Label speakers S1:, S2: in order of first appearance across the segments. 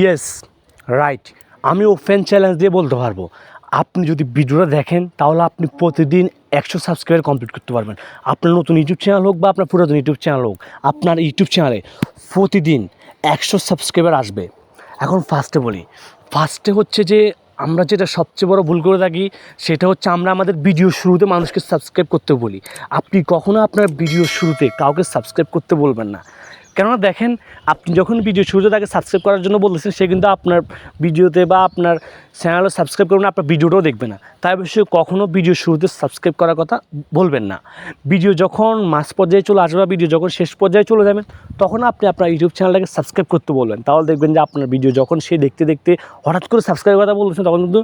S1: Yes right আমি open challenge দিয়ে বলতে পারব। আপনি যদি ভিডিওটা দেখেন, তাহলে আপনি প্রতিদিন একশো সাবস্ক্রাইবার কমপ্লিট করতে পারবেন। আপনার নতুন ইউটিউব চ্যানেল হোক বা আপনার পুরাতন ইউটিউব চ্যানেল হোক, আপনার ইউটিউব চ্যানেলে প্রতিদিন একশো সাবস্ক্রাইবার আসবে। এখন ফার্স্টে বলি। ফার্স্টে হচ্ছে যে, আমরা যেটা সবচেয়ে বড় ভুল করে থাকি, সেটা হচ্ছে আমরা আমাদের ভিডিও শুরুতে মানুষকে সাবস্ক্রাইব করতে বলি। আপনি কখনো আপনার ভিডিও শুরুতে কাউকে সাবস্ক্রাইব করতে বলবেন না। কেননা দেখেন, আপনি যখন ভিডিও শুরুতে তাকে সাবস্ক্রাইব করার জন্য বলতেছেন, সে কিন্তু আপনার ভিডিওতে বা আপনার চ্যানেলে সাবস্ক্রাইব করবেন আপনার ভিডিওটাও দেখবে না। তাই অবশ্যই কখনও ভিডিও শুরুতে সাবস্ক্রাইব করার কথা বলবেন না। ভিডিও যখন মাস পর্যায়ে চলে আসবে বা ভিডিও যখন শেষ পর্যায়ে চলে যাবেন তখন আপনি আপনার ইউটিউব চ্যানেলটাকে সাবস্ক্রাইব করতে বলবেন। তাহলে দেখবেন যে আপনার ভিডিও যখন সে দেখতে দেখতে হঠাৎ করে সাবস্ক্রাইব কথা বলতেছেন তখন কিন্তু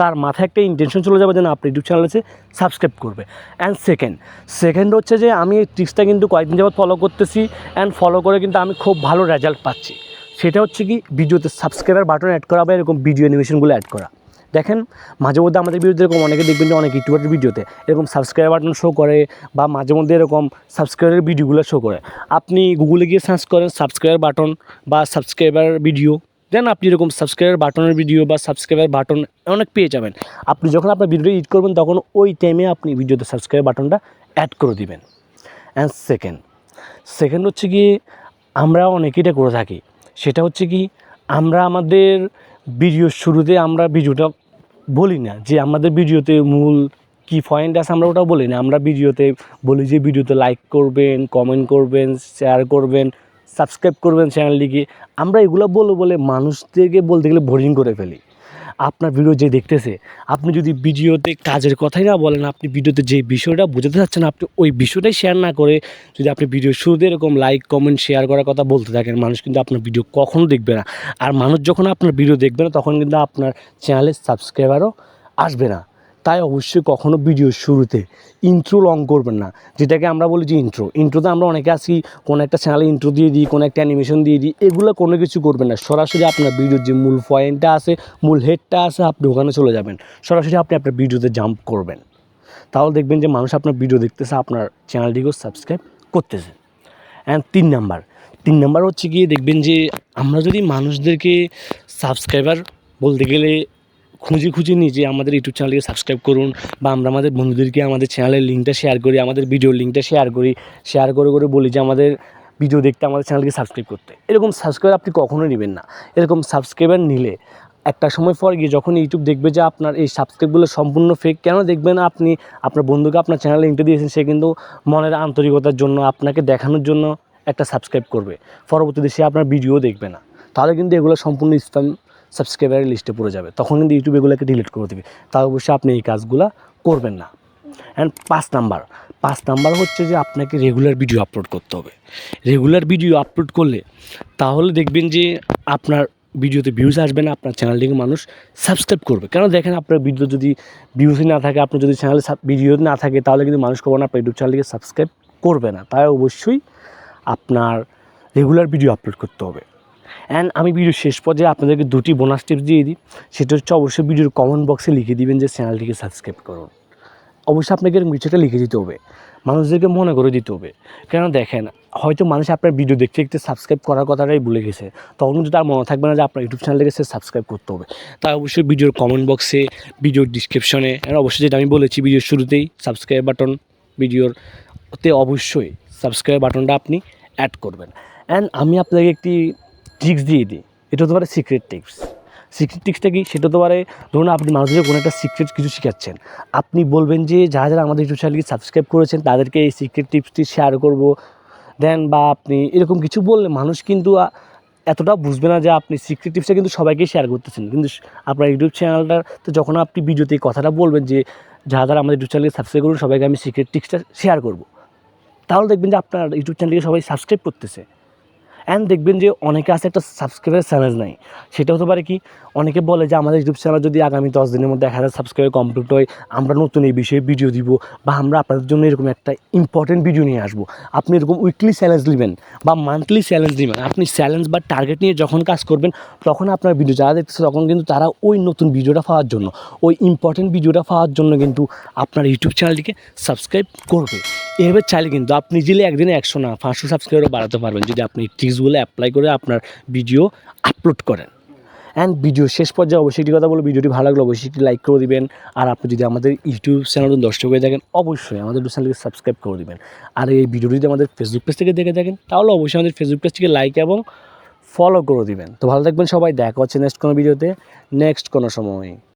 S1: তার মাথায় একটা ইন্টেনশন চলে যাবে যেন আপনি ইউটিউব চ্যানেল আছে সাবস্ক্রাইব করবে। অ্যান্ড সেকেন্ড সেকেন্ড হচ্ছে যে আমি এই ট্রিক্সটা কিন্তু কয়েকদিন যাবত ফলো করতেছি অ্যান্ড ফলো করে কিন্তু আমি খুব ভালো রেজাল্ট পাচ্ছি। সেটা হচ্ছে কি ভিডিওতে সাবস্ক্রাইবার বাটন অ্যাড করা বা এরকম ভিডিও অ্যানিমেশনগুলো অ্যাড করা। দেখেন, মাঝে মধ্যে আমাদের ভিডিওতে এরকম অনেকে দেখবেন যে অনেক ইউটিউবের ভিডিওতে এরকম সাবস্ক্রাইব বাটন শো করে বা মাঝে মধ্যে এরকম সাবস্ক্রাইবের ভিডিওগুলো শো করে। আপনি গুগলে গিয়ে সার্চ করেন সাবস্ক্রাইবার বাটন বা সাবস্ক্রাইবার ভিডিও দেন আপনি এরকম সাবস্ক্রাইবার বাটনের ভিডিও বা সাবস্ক্রাইবার বাটন অনেক পেয়ে যাবেন। আপনি যখন আপনার ভিডিও এডিট করবেন, তখন ওই টাইমে আপনি ভিডিওতে সাবস্ক্রাইব বাটনটা অ্যাড করে দিবেন। অ্যান্ড সেকেন্ড সেকেন্ড হচ্ছে কি আমরা অনেকেই এটা করে থাকি। সেটা হচ্ছে কি, আমরা আমাদের ভিডিওর শুরুতে আমরা ভিডিওটা বলি না, যে আমাদের ভিডিওতে মূল কি পয়েন্ট আছে আমরা ওটাও বলি না। আমরা ভিডিওতে বলি যে ভিডিওতে লাইক করবেন কমেন্ট করবেন শেয়ার করবেন সাবস্ক্রাইব করবেন চ্যানেলটিকে। আমরা এগুলো বলে বলে মানুষদেরকে বলতে গেলে বোরিং করে ফেলি। আপনার ভিডিও যে দেখতেছে, আপনি যদি ভিডিওতে কাজের কথাই না বলেন, আপনি ভিডিওতে যে বিষয়টা বোঝাতে চাচ্ছেন, আপনি ওই বিষয়টাই শেয়ার না করে যদি আপনি ভিডিও শুরুতে এরকম লাইক কমেন্ট শেয়ার করার কথা বলতে থাকেন, মানুষ কিন্তু আপনার ভিডিও কখনও দেখবে না। আর মানুষ যখন আপনার ভিডিও দেখবে না, তখন কিন্তু আপনার চ্যানেলের সাবস্ক্রাইবারও আসবে না। তাই অবশ্যই কখনো ভিডিও শুরুতে ইন্ট্রো লং করবেন না। যেটাকে আমরা বলি যে ইন্ট্রো ইন্ট্রোতে আমরা অনেকে আছি, কোনো একটা চ্যানেলে ইন্ট্রো দিয়ে দিই, কোনো একটা অ্যানিমেশন দিয়ে দিই, এগুলো কোনো কিছু করবেন না। সরাসরি আপনার ভিডিওর যে মূল পয়েন্টটা আছে, মূল হেডটা আছে, আপনি ওখানে চলে যাবেন। সরাসরি আপনি আপনার ভিডিওতে জাম্প করবেন। তাহলে দেখবেন যে মানুষ আপনার ভিডিও দেখতেছে, আপনার চ্যানেলটিকেও সাবস্ক্রাইব করতেছে। অ্যান্ড তিন নাম্বার। তিন নাম্বার হচ্ছে গিয়ে দেখবেন যে আমরা যদি মানুষদেরকে সাবস্ক্রাইবার বলতে গেলে খুঁজে খুঁজে নিই যে আমাদের ইউটিউব চ্যানেলকে সাবস্ক্রাইব করুন বা আমরা আমাদের বন্ধুদেরকে আমাদের চ্যানেলের লিঙ্কটা শেয়ার করি, আমাদের ভিডিওর লিঙ্কটা শেয়ার করি শেয়ার করে করে বলি যে আমাদের ভিডিও দেখতে আমাদের চ্যানেলকে সাবস্ক্রাইব করতে। এরকম সাবস্ক্রাইব আপনি কখনো নেবেন না। এরকম সাবস্ক্রাইবার নিলে একটা সময় পর গিয়ে যখন ইউটিউব দেখবে যে আপনার এই সাবস্ক্রাইবগুলো সম্পূর্ণ ফেক কেন দেখবেন আপনি? আপনার বন্ধুকে আপনার চ্যানেলে লিঙ্কটা দিয়েছেন, সে কিন্তু মনের আন্তরিকতার জন্য আপনাকে দেখানোর জন্য একটা সাবস্ক্রাইব করবে। পরবর্তীতে সে আপনার ভিডিও দেখবে না। তাহলে কিন্তু এগুলো সম্পূর্ণ স্প্যাম সাবস্ক্রাইবারের লিস্টে পড়ে যাবে। তখন কিন্তু ইউটিউব এগুলোকে ডিলিট করে দেবে। তা অবশ্যই আপনি এই কাজগুলো করবেন না। অ্যান্ড পাঁচ নাম্বার পাঁচ নাম্বার হচ্ছে যে আপনাকে রেগুলার ভিডিও আপলোড করতে হবে। রেগুলার ভিডিও আপলোড করলে তাহলে দেখবেন যে আপনার ভিডিওতে ভিউজ আসবে না, আপনার চ্যানেলটিকে মানুষ সাবস্ক্রাইব করবে। কেন দেখেন আপনার ভিডিও যদি ভিউজই না থাকে আপনার যদি চ্যানেলে ভিডিও না থাকে, তাহলে কিন্তু মানুষ কখনো আপনার ইউটিউব চ্যানেলটিকে সাবস্ক্রাইব করবে না। তাই অবশ্যই আপনার রেগুলার ভিডিও আপলোড করতে হবে। অ্যান্ড আমি ভিডিও শেষ পর্যায়ে আপনাদেরকে দুটি বোনাস টিপস দিয়ে দিই। সেটা হচ্ছে অবশ্যই ভিডিওর কমেন্ট বক্সে লিখে দিবেন যে চ্যানেলটিকে সাবস্ক্রাইব করুন। অবশ্যই আপনাকে এরকম কিছুটা লিখে দিতে হবে। মানুষদেরকে মনে করে দিতে হবে। কেন দেখেন, হয়তো মানুষ আপনার ভিডিও দেখতে দেখতে সাবস্ক্রাইব করার কথাটাই ভুলে গেছে। তখন কিন্তু তার মনে থাকবে না যে আপনার ইউটিউব চ্যানেলটাকে সে সাবস্ক্রাইব করতে হবে। তাই অবশ্যই ভিডিওর কমেন্ট বক্সে ভিডিওর ডিসক্রিপশনে অবশ্যই যেটা আমি বলেছি ভিডিওর শুরুতেই সাবস্ক্রাইব বাটন ভিডিওর তে অবশ্যই সাবস্ক্রাইব বাটনটা আপনি অ্যাড করবেন। অ্যান্ড আমি আপনাকে একটি ট্রিক্স দিয়ে দিই। এটা হতে পারে সিক্রেট টিপস সিক্রেট টিপসটা কি? সেটা হতে পারে, ধরুন আপনি মানুষদের কোনো একটা সিক্রেট কিছু শেখাচ্ছেন। আপনি বলবেন যে, যারা যারা আমাদের ইউটিউব চ্যানেলকে সাবস্ক্রাইব করেছেন, তাদেরকে এই সিক্রেট টিপসটি শেয়ার করব। দেন বা আপনি এরকম কিছু বললে মানুষ কিন্তু এতটা বুঝবে না যে, আপনি সিক্রেট টিপসটা কিন্তু সবাইকে শেয়ার করতেছেন। কিন্তু আপনার ইউটিউব চ্যানেলটাতে যখন আপনি ভিডিওতে এই কথাটা বলবেন যে, যারা যারা আমাদের ইউটিউব চ্যানেলকে সাবস্ক্রাইব করুন, সবাইকে আমি সিক্রেট টিপসটা শেয়ার করব। তাহলে দেখবেন যে, আপনার ইউটিউব চ্যানেলকে সবাই সাবস্ক্রাইব করতেছে। অ্যান্ড দেখবেন যে অনেকে আছে একটা সাবস্ক্রাইবার চ্যানেল নাই। সেটা হতে পারে কি, অনেকে বলে যে আমাদের ইউটিউব চ্যানেল যদি আগামী দশ দিনের মধ্যে এক হাজার সাবস্ক্রাইবার কমপ্লিট হয়, আমরা নতুন এই বিষয়ে ভিডিও দিব বা আমরা আপনাদের জন্য এরকম একটা ইম্পর্টেন্ট ভিডিও নিয়ে আসব। আপনি এরকম উইকলি চ্যালেঞ্জ নেবেন বা মান্থলি চ্যালেঞ্জ নেবেন। আপনি চ্যালেঞ্জ বা টার্গেট নিয়ে যখন কাজ করবেন, তখন আপনার ভিডিও যারা দেখতেছে, তখন কিন্তু তারা ওই নতুন ভিডিওটা পাওয়ার জন্য, ওই ইম্পর্টেন্ট ভিডিওটা পাওয়ার জন্য কিন্তু আপনার ইউটিউব চ্যানেলটিকে সাবস্ক্রাইব করবে। এভাবে চাইলে কিন্তু আপনি নিজেলে একদিনে একশো না, পাঁচশো সাবস্ক্রাইবারও বাড়াতে পারবেন যদি আপনি ট্রিক্সগুলো অ্যাপ্লাই করে আপনার ভিডিও আপলোড করেন। অ্যান্ড ভিডিও শেষ পর্যায়ে অবশ্যই একটি কথা বলব, ভিডিওটি ভালো লাগলে অবশ্যই একটি লাইক করে দিবেন। আর আপনি যদি আমাদের ইউটিউব চ্যানেল দর্শক হয়ে থাকেন, অবশ্যই আমাদের চ্যানেলকে সাবস্ক্রাইব করে দিবেন। আর এই ভিডিওটি যদি আমাদের ফেসবুক পেজ থেকে দেখে থাকেন, তাহলে অবশ্যই আমাদের ফেসবুক পেজটিকে লাইক এবং ফলো করে দিবেন। তো ভালো থাকবেন সবাই, দেখা হচ্ছে নেক্সট কোনো ভিডিওতে নেক্সট কোনো সময়।